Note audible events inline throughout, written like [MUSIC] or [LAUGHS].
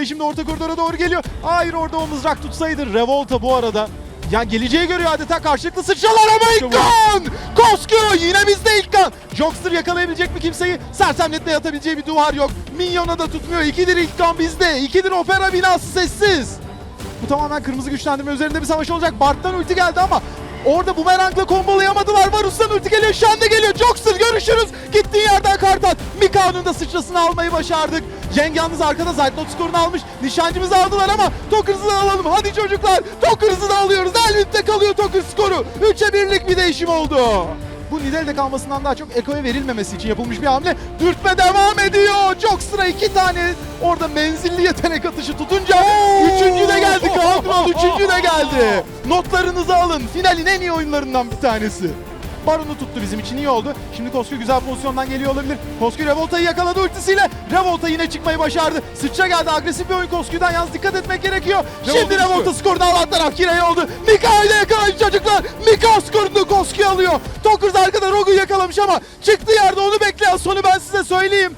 Grey şimdi orta koridora doğru geliyor. Hayır orada o mızrak tutsaydı. Revolta bu arada. Ya geleceği görüyor adeta karşılıklı sıçralar ama İlkan! Koskü yine bizde İlkan! Jokster yakalayabilecek mi kimseyi? Sersemletle yatabileceği bir duvar yok. Minyona da tutmuyor. İkidir İlkan bizde. İkidir opera binası sessiz. Bu tamamen kırmızı güçlendirme üzerinde bir savaş olacak. Bart'tan ulti geldi ama orada bumerangla kombolayamadılar. Varus'tan ulti geliyor. De Mika'nın da sıçrasını almayı başardık. Jeng yalnız arkada Zaytnot skorunu almış. Nişancımızı aldılar ama Tokers'ı da alalım. Hadi çocuklar. Tokers'ı da alıyoruz. Elbette kalıyor Tokers skoru. 3'e 1'lik bir değişim oldu. Bu Nidalee'de kalmasından daha çok Eko'ya verilmemesi için yapılmış bir hamle. Dürtme devam ediyor. Joxer'a iki tane orada menzilli yetenek atışı tutunca üçüncü de geldi. Kaan Kural [LAUGHS] üçüncü de geldi. Notlarınızı alın. Finalin en iyi oyunlarından bir tanesi. Baron'u tuttu bizim için iyi oldu. Şimdi Koskü güzel pozisyondan geliyor olabilir. Koskü Revolta'yı yakaladı ultisiyle. Revolta yine çıkmayı başardı. Sıçra geldi. Agresif bir oyun Koskü'den yalnız dikkat etmek gerekiyor. Şimdi Revolta düştü. Revolta skorunu alan taraf Kirey oldu. Mika ile yakaladı çocuklar. Mika skorunu Koskü alıyor. Tokers arkada Rogu'yu yakalamış ama çıktığı yerde onu bekleyen sonu ben size söyleyeyim.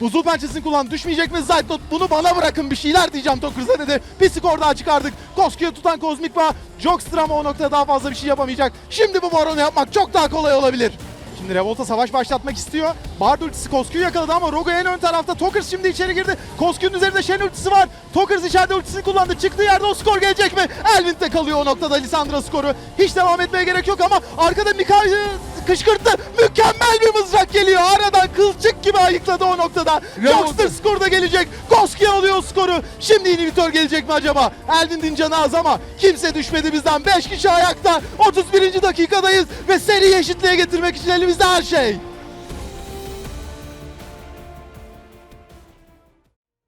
Buzul pençesini kullan düşmeyecek mi Zaytnot bunu bana bırakın bir şeyler diyeceğim Tokers'a dedi. Bir skor daha çıkardık. Koskü'yü tutan Kozmik Bağ. Jockster ama o noktada daha fazla bir şey yapamayacak. Şimdi bu baronu yapmak çok daha kolay olabilir. Şimdi Revolta savaş başlatmak istiyor. Bard ultisi Koskü'yü yakaladı ama Rogu en ön tarafta. Tokers şimdi içeri girdi. Koskü'nün üzerinde Shen ultisi var. Tokers içeride ultisini kullandı. Çıktığı yerde o skor gelecek mi? Elvin de kalıyor o noktada Lisandra skoru. Hiç devam etmeye gerek yok ama arkada Mika'yı kışkırttı. Mükemmel bir mızrak geliyor. Gibi ayıkladı o noktada. Jockster skor da gelecek. Koski alıyor skoru. Şimdi inhibitor gelecek mi acaba? Elvin'in canı az ama kimse düşmedi bizden. 5 kişi ayakta. 31. dakikadayız ve seriyi eşitliğe getirmek için elimizde her şey.